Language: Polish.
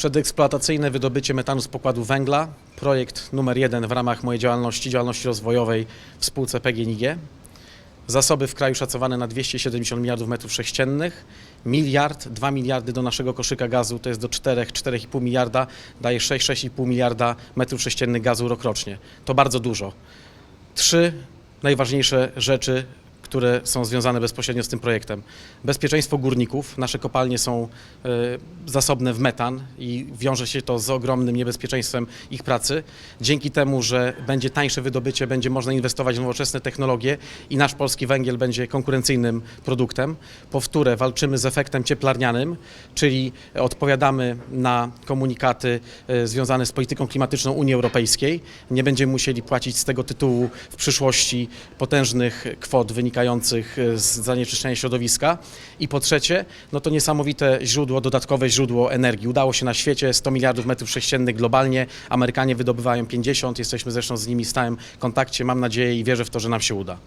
Przedeksploatacyjne wydobycie metanu z pokładu węgla. Projekt numer jeden w ramach mojej działalności, działalności rozwojowej w spółce PGNiG. Zasoby w kraju szacowane na 270 miliardów metrów sześciennych. Miliard, 2 miliardy do naszego koszyka gazu, to jest do 4, 4,5 miliarda, daje 6-6,5 miliarda metrów sześciennych gazu rokrocznie. To bardzo dużo. Trzy najważniejsze rzeczy, które są związane bezpośrednio z tym projektem. Bezpieczeństwo górników. Nasze kopalnie są e, zasobne w metan i wiąże się to z ogromnym niebezpieczeństwem ich pracy. Dzięki temu, że będzie tańsze wydobycie, będzie można inwestować w nowoczesne technologie i nasz polski węgiel będzie konkurencyjnym produktem. Powtórę, walczymy z efektem cieplarnianym, czyli odpowiadamy na komunikaty e, związane z polityką klimatyczną Unii Europejskiej. Nie będziemy musieli płacić z tego tytułu w przyszłości potężnych kwot wynikających e, z zanieczyszczenia środowiska. I po trzecie, no to niesamowite źródło, dodatkowe źródło energii. Udało się na świecie 100 miliardów metrów sześciennych globalnie. Amerykanie wydobywają 50. Jesteśmy zresztą z nimi w stałym kontakcie. Mam nadzieję i wierzę w to, że nam się uda.